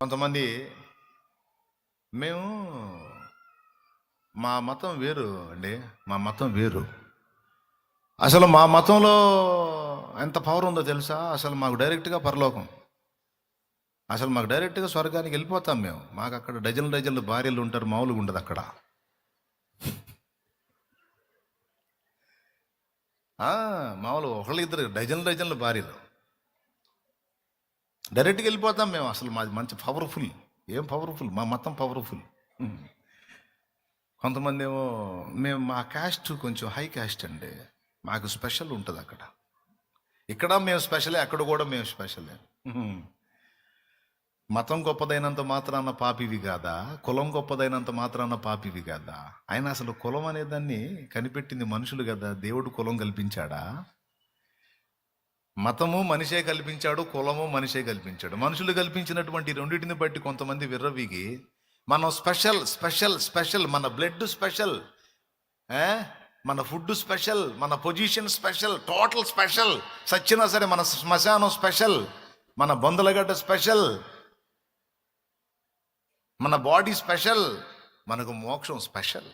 కొంతమంది మేము మా మతం వేరు అండి. మా మతం వేరు. అసలు మా మతంలో ఎంత పవర్ ఉందో తెలుసా? అసలు మాకు డైరెక్ట్గా పరలోకం. అసలు మాకు డైరెక్ట్గా స్వర్గానికి వెళ్ళిపోతాం మేము. మాకు అక్కడ డజన్ డజన్లు భార్యలు ఉంటారు మామూలుగా ఉండదు అక్కడ. మామూలు ఒకళ్ళు ఇద్దరు డజన్ డజన్లు భార్యలు. డైరెక్ట్గా వెళ్ళిపోతాం మేము. అసలు మాది మంచి పవర్ఫుల్. ఏం పవర్ఫుల్? మా మతం పవర్ఫుల్. కొంతమంది ఏమో మేము మా క్యాస్ట్ కొంచెం హై క్యాస్ట్ అండి. మాకు స్పెషల్ ఉంటుంది అక్కడ. ఇక్కడ మేము స్పెషలే అక్కడ కూడా మేము స్పెషలే. మతం గొప్పదైనంత మాత్రాన పాపివి కాదా? కులం గొప్పదైనంత మాత్రాన పాపివి కాదా? ఆయన అసలు కులం అనేదాన్ని కనిపెట్టింది మనుషులు కదా? దేవుడు కులం కల్పించాడా? మతము మనిషే కల్పించాడు కులము మనిషే కల్పించాడు. మనుషులు కల్పించినటువంటి రెండింటిని బట్టి కొంతమంది విర్రవీగి మనం స్పెషల్ స్పెషల్ స్పెషల్ మన బ్లడ్ స్పెషల్ మన ఫుడ్ స్పెషల్ మన పొజిషన్ స్పెషల్ టోటల్ స్పెషల్ సచ్చినా సరే మన శ్మశానం స్పెషల్ మన బొందలగడ్డ స్పెషల్ మన బాడీ స్పెషల్ మనకు మోక్షం స్పెషల్.